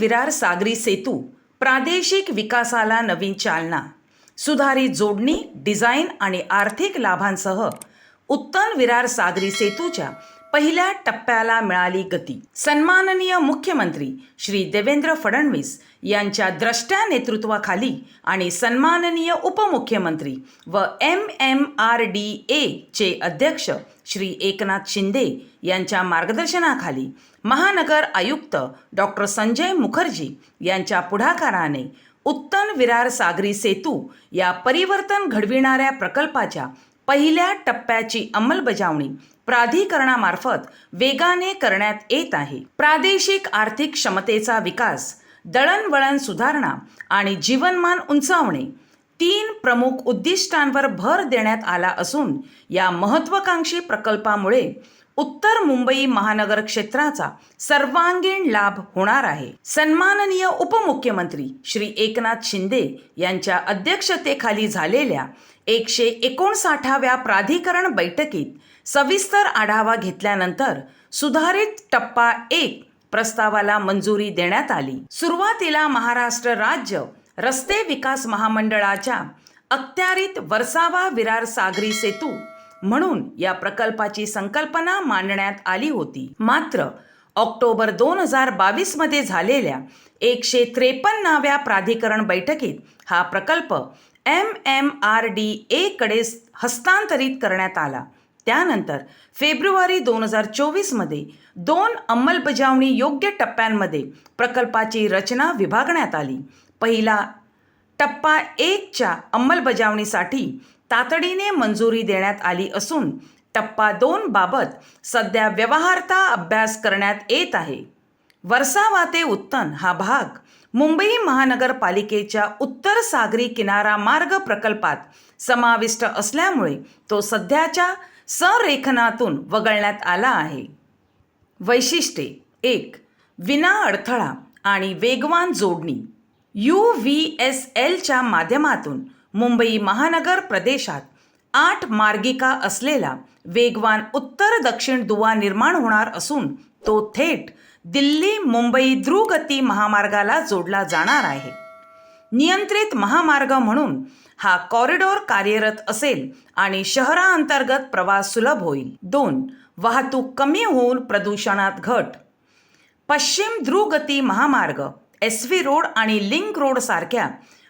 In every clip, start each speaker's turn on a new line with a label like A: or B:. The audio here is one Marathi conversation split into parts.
A: विरार सागरी सेतू प्रादेशिक विकासाला नवीन चालना. सुधारित जोडणी डिझाईन आणि आर्थिक लाभांसह उत्तन विरार सागरी सेतूच्या पहिल्या टप्प्याला मिळाली गती. सन्माननीय मुख्यमंत्री श्री देवेंद्र फडणवीस यांच्या द्रष्ट्या नेतृत्वाखाली आणि सन्माननीय उपमुख्यमंत्री व एम एम आर डी एचे अध्यक्ष श्री एकनाथ शिंदे यांच्या मार्गदर्शनाखाली महानगर आयुक्त डॉक्टर संजय मुखर्जी यांच्या पुढाकाराने उत्तन विरार सागरी सेतू या परिवर्तन घडविणाऱ्या प्रकल्पाच्या पहिल्या टप्प्याची अंमलबजावणी प्राधिकरणामार्फत वेगाने करण्यात येत आहे. प्रादेशिक आर्थिक क्षमतेचा विकास दळणवळण सुधारणा आणि जीवनमान उंचावणे तीन प्रमुख उद्दिष्टांवर भर देण्यात आला असून या महत्त्वाकांक्षी प्रकल्पामुळे उत्तर मुंबई महानगर क्षेत्राचा सर्वांगीण लाभ होणार आहे. सन्माननीय उपमुख्यमंत्री श्री एकनाथ शिंदे यांच्या अध्यक्षतेखाली झालेल्या एकशे एकोणसाठाव्या प्राधिकरण बैठकीत सविस्तर आढावा घेतल्यानंतर सुधारित टप्पा एक प्रस्तावाला मंजुरी देण्यात आली. सुरुवातीला महाराष्ट्र राज्य रस्ते विकास महामंडळाच्या अखत्यारीत वर्सावा विरार सागरी सेतू म्हणून या प्रकल्पाची संकल्पना मांडण्यात आली होती. मात्र ऑक्टोबर दोन हजार बावीसमध्ये झालेल्या एकशे त्रेपन्नाव्या प्राधिकरण बैठकीत हा प्रकल्प एम एम आर डी एकडे हस्तांतरित करण्यात आला. त्यानंतर फेब्रुवारी दोन हजार चोवीसमध्ये दोन अंमलबजावणी योग्य टप्प्यांमध्ये प्रकल्पाची रचना विभागण्यात आली. पहिला टप्पा एकच्या अंमलबजावणीसाठी तातडीने मंजुरी देण्यात आली असून टप्पा दोन बाबत सध्या व्यवहारता अभ्यास करण्यात येत आहे. वर्सावा ते उत्तन हा भाग मुंबई महानगरपालिकेच्या उत्तर सागरी किनारा मार्ग प्रकल्पात समाविष्ट असल्यामुळे तो सध्याच्या संरेखनातून वगळण्यात आला आहे. वैशिष्ट्ये एक विना अडथळा आणि वेगवान जोडणी. यू व्ही एस एलच्या माध्यमातून मुंबई महानगर प्रदेशात आठ मार्गिका असलेला वेगवान उत्तर दक्षिण दुवा निर्माण होणार असून तो थेट दिल्ली मुंबई द्रुगती महामार्गाला जोडला जाणार आहे. नियंत्रित महामार्ग म्हणून हा कॉरिडॉर कार्यरत असेल आणि शहरांतर्गत प्रवास सुलभ होईल. दोन वाहतूक कमी होऊन प्रदूषणात घट. पश्चिम द्रुगती महामार्ग एस व्ही रोड आणि लिंक रोड सारख्या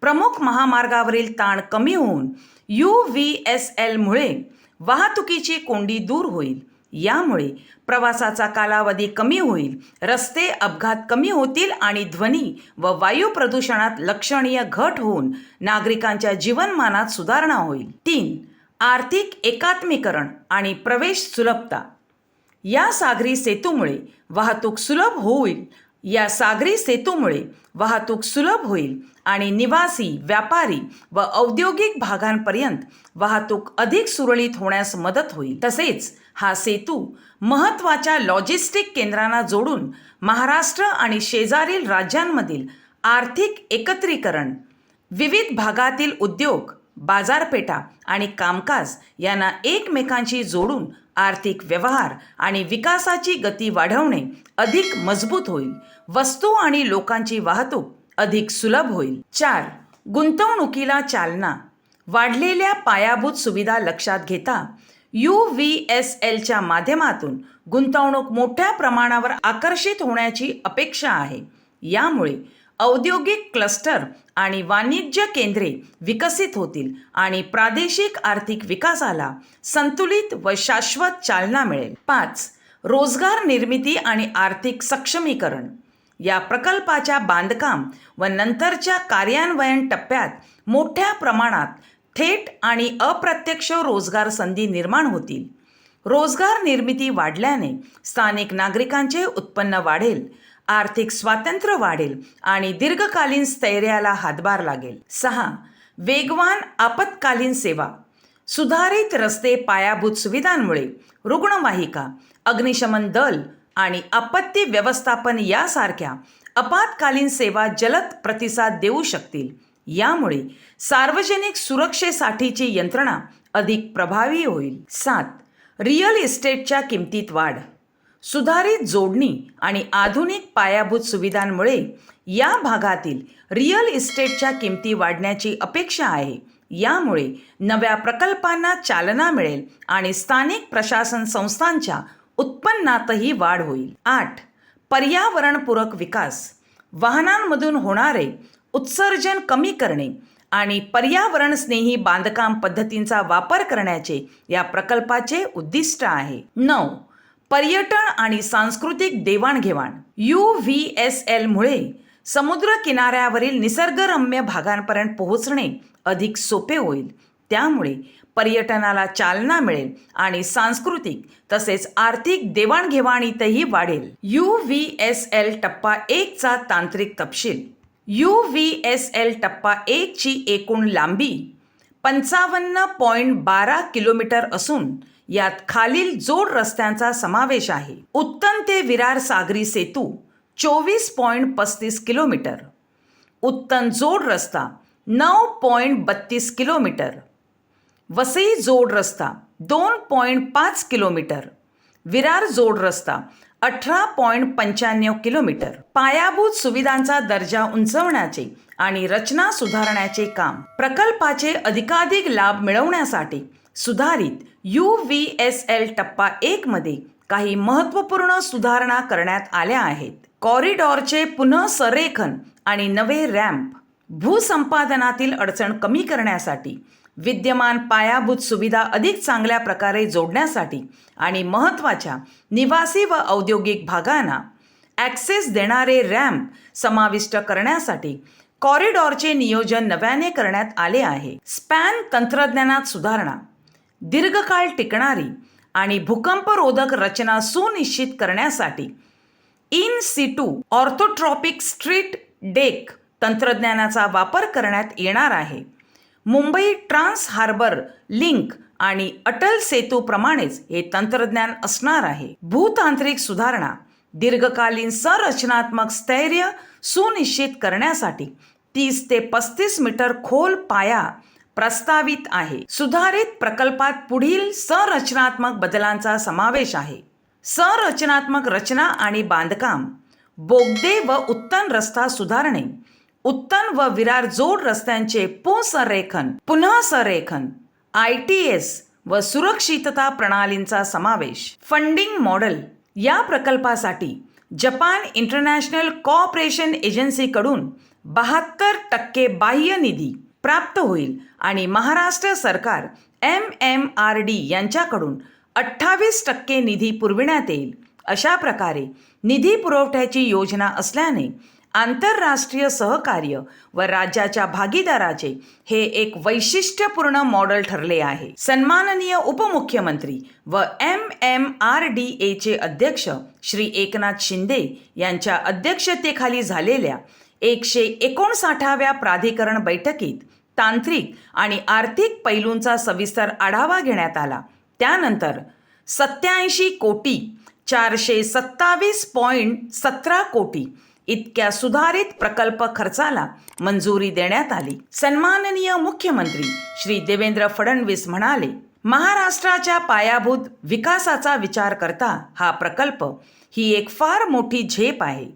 A: प्रमुख महामार्गावरील ताण कमी होऊन यू व्ही एस एलमुळे वाहतुकीची कोंडी दूर होईल. यामुळे प्रवासाचा कालावधी कमी होईल रस्ते अपघात कमी होतील आणि ध्वनी व वायू प्रदूषणात लक्षणीय घट होऊन नागरिकांच्या जीवनमानात सुधारणा होईल. तीन आर्थिक एकात्मीकरण आणि प्रवेश सुलभता. या सागरी सेतूमुळे वाहतूक सुलभ होईल या सागरी सेतूमुळे वाहतूक सुलभ होईल आणि निवासी व्यापारी व औद्योगिक भागांपर्यंत वाहतूक अधिक सुरळीत होण्यास मदत होईल. तसेच हा सेतू महत्त्वाच्या लॉजिस्टिक केंद्रांना जोडून महाराष्ट्र आणि शेजारील राज्यांमधील आर्थिक एकत्रीकरण विविध भागातील उद्योग बाजारपेठा आणि कामकाज यांना एकमेकांशी जोडून आर्थिक व्यवहार आणि विकासाची गती वाढवणे अधिक मजबूत होईल. वस्तू आणि लोकांची वाहतूक अधिक सुलभ होईल. चार गुंतवणुकीला चालना. वाढलेल्या पायाभूत सुविधा लक्षात घेता यू व्ही एस एलच्या माध्यमातून गुंतवणूक मोठ्या प्रमाणावर आकर्षित होण्याची अपेक्षा आहे. यामुळे औद्योगिक क्लस्टर आणि वाणिज्य केंद्रे विकसित होतील आणि प्रादेशिक आर्थिक विकासाला संतुलित व शाश्वत चालना मिळेल. पाच रोजगार निर्मिती आणि आर्थिक सक्षमीकरण. या प्रकल्पाच्या बांधकाम व नंतरच्या कार्यान्वयन टप्प्यात मोठ्या प्रमाणात थेट आणि अप्रत्यक्ष रोजगार संधी निर्माण होतील. रोजगार निर्मिती वाढल्याने स्थानिक नागरिकांचे उत्पन्न वाढेल. आर्थिक स्वातंत्र्य वाढेल आणि दीर्घकालीन स्थैर्याला हातभार लागेल. सहा. वेगवान आपत्कालीन सेवा. सुधारित रस्ते पायाभूत सुविधांमुळे रुग्णवाहिका अग्निशमन दल आणि आपत्ती व्यवस्थापन यासारख्या आपत्कालीन सेवा जलद प्रतिसाद देऊ शकतील. यामुळे सार्वजनिक सुरक्षेसाठीची यंत्रणा अधिक प्रभावी होईल. सात. रिअल इस्टेटच्या किमतीत वाढ. सुधारित जोडणी आणि आधुनिक पायाभूत सुविधांमुळे या भागातील रिअल इस्टेटच्या किमती वाढण्याची अपेक्षा आहे. यामुळे नव्या प्रकल्पांना चालना मिळेल आणि स्थानिक प्रशासन संस्थांच्या उत्पन्नातही वाढ होईल. आठ. पर्यावरणपूरक विकास. वाहनांमधून होणारे उत्सर्जन कमी करणे आणि पर्यावरणस्नेही बांधकाम पद्धतींचा वापर करण्याचे या प्रकल्पाचे उद्दिष्ट आहे. नऊ. पर्यटन आणि सांस्कृतिक देवाणघेवाण यू व्ही एस एलमुळे समुद्र किनाऱ्यावरील निसर्गरम्य भागांपर्यंत पोहोचणे अधिक सोपे होईल. त्यामुळे पर्यटनाला चालना मिळेल आणि सांस्कृतिक तसेच आर्थिक देवाणघेवाणीतही वाढेल. यू व्ही एस एल टप्पा एकचा तांत्रिक तपशील. यू व्ही एस एल टप्पा एकची एकूण लांबी पंचावन्न पॉईंट बारा किलोमीटर असून यात खालील जोड रस्त्यांचा समावेश आहे. उत्तन ते विरार सागरी सेतू चोवीस पॉईंट पस्तीस किलोमीटर. उत्तन जोड रस्ता नऊ पॉईंट बत्तीस किलोमीटर. वसई जोड रस्ता दोन पॉईंट पाच किलोमीटर. विरार जोड रस्ता अठरा पॉईंट पंच्याण्णव किलोमीटर. पायाभूत सुविधांचा दर्जा उंचवण्याचे आणि रचना सुधारण्याचे काम प्रकल्पाचे अधिकाधिक लाभ मिळवण्यासाठी सुधारित यू व्ही एस एल टप्पा एकमध्ये काही महत्त्वपूर्ण सुधारणा करण्यात आल्या आहेत. कॉरिडॉरचे पुनः संरेखन आणि नवे रॅम्प भूसंपादनातील अडचण कमी करण्यासाठी विद्यमान पायाभूत सुविधा अधिक चांगल्या प्रकारे जोडण्यासाठी आणि महत्त्वाच्या निवासी व औद्योगिक भागांना ॲक्सेस देणारे रॅम्प समाविष्ट करण्यासाठी कॉरिडॉरचे नियोजन नव्याने करण्यात आले आहे. स्पॅन तंत्रज्ञानात सुधारणा दीर्घकाळ टिकणारी आणि भूकंपरोधक रचना सुनिश्चित करण्यासाठी in situ orthotropic street deck तंत्रज्ञानाचा वापर करण्यात येणार आहे. मुंबई ट्रान्स हार्बर लिंक आणि अटल सेतूप्रमाणेच हे तंत्रज्ञान असणार आहे. भूतांत्रिक सुधारणा दीर्घकालीन संरचनात्मक स्थैर्य सुनिश्चित करण्यासाठी तीस ते पस्तीस मीटर खोल पाया प्रस्तावित आहे. सुधारित प्रकल्पात पुढील संरचनात्मक बदलांचा समावेश आहे. संरचनात्मक रचना आणि बांधकाम बोगदे व उत्तन रस्ता सुधारणे उत्तन व विरार जोड रस्त्यांचे पुनसंरेखन पुन्हा संरेखन आय टी एस व सुरक्षितता प्रणालींचा समावेश. फंडिंग मॉडेल या प्रकल्पासाठी जपान इंटरनॅशनल कॉपरेशन एजन्सीकडून बहात्तर टक्के बाह्य निधी प्राप्त होईल. आणि महाराष्ट्र सरकार एम एम आर डी यांच्याकडून अठ्ठावीस टक्के निधी पुरविण्यात येईल. अशा प्रकारे निधी पुरवठ्याची योजना असल्याने आंतरराष्ट्रीय सहकार्य व राज्याच्या भागीदाराचे हे एक वैशिष्ट्यपूर्ण मॉडेल ठरले आहे. सन्माननीय उपमुख्यमंत्री व एम एम आर डी एचे अध्यक्ष श्री एकनाथ शिंदे यांच्या अध्यक्षतेखाली झालेल्या एकशे एकोणसाठाव्या प्राधिकरण बैठकीत तांत्रिक आणि आर्थिक पैलूंचा सविस्तर आढावा घेण्यात आला. त्यानंतर सत्याऐंशी कोटी चारशे सत्तावीस पॉईंट सतरा कोटी इतक्या सुधारित प्रकल्प खर्चाला मंजुरी देण्यात आली. सन्माननीय मुख्यमंत्री श्री देवेंद्र फडणवीस म्हणाले महाराष्ट्राच्या पायाभूत विकासाचा विचार करता हा प्रकल्प ही एक फार मोठी झेप आहे.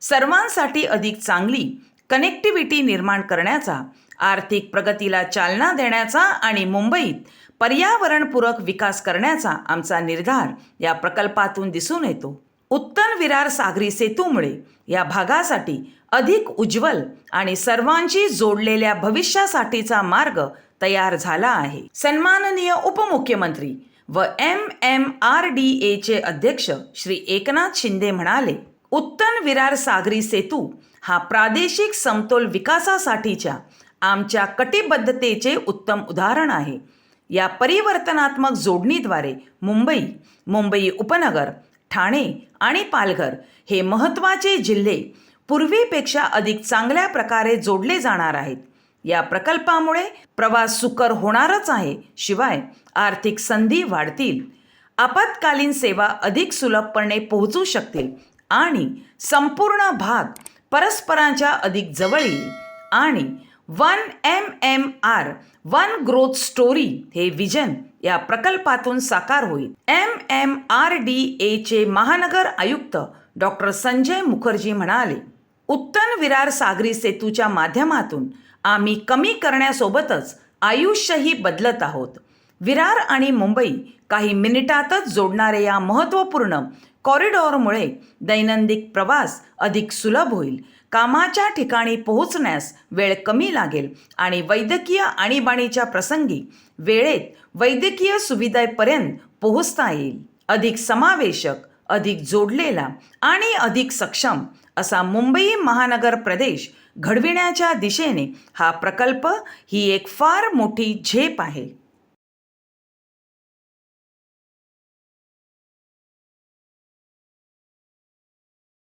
A: सर्वांसाठी अधिक चांगली कनेक्टिव्हिटी निर्माण करण्याचा आर्थिक प्रगतीला चालना देण्याचा आणि मुंबईत पर्यावरणपूरक विकास करण्याचा आमचा निर्धार या प्रकल्पातून दिसून येतो. उत्तन विरार सागरी सेतूमुळे या भागासाठी अधिक उज्ज्वल आणि सर्वांची जोडलेल्या भविष्यासाठीचा मार्ग तयार झाला आहे. सन्माननीय उपमुख्यमंत्री व एम एम आर डी एचे अध्यक्ष श्री एकनाथ शिंदे म्हणाले उत्तन विरार सागरी सेतू हा प्रादेशिक समतोल विकासासाठीच्या आमच्या कटिबद्धतेचे उत्तम उदाहरण आहे. या परिवर्तनात्मक जोडणीद्वारे मुंबई मुंबई उपनगर ठाणे आणि पालघर हे महत्त्वाचे जिल्हे पूर्वीपेक्षा अधिक चांगल्या प्रकारे जोडले जाणार आहेत. या प्रकल्पामुळे प्रवास सुकर होणारच आहे शिवाय आर्थिक संधी वाढतील. आपत्कालीन सेवा अधिक सुलभपणे पोहोचू शकतील. आणि संपूर्ण भाग परस्परांच्या अधिक जवळ येईल आणि one M M R one growth story हे विजन या प्रकल्पातून साकार होईल. एम एम आर डी एचे महानगर आयुक्त डॉक्टर संजय मुखर्जी म्हणाले उत्तन विरार सागरी सेतूच्या माध्यमातून आम्ही कमी करण्यासोबतच आयुष्यही बदलत आहोत. विरार आणि मुंबई काही मिनिटातच जोडणाऱ्या या महत्त्वपूर्ण कॉरिडॉरमुळे दैनंदिन प्रवास अधिक सुलभ होईल. कामाच्या ठिकाणी पोहोचण्यास वेळ कमी लागेल आणि वैद्यकीय आणीबाणीच्या प्रसंगी वेळेत वैद्यकीय सुविधेपर्यंत पोहोचता येईल. अधिक समावेशक अधिक जोडलेला आणि अधिक सक्षम असा मुंबई महानगर प्रदेश घडविण्याच्या दिशेने हा प्रकल्प ही एक फार मोठी झेप आहे.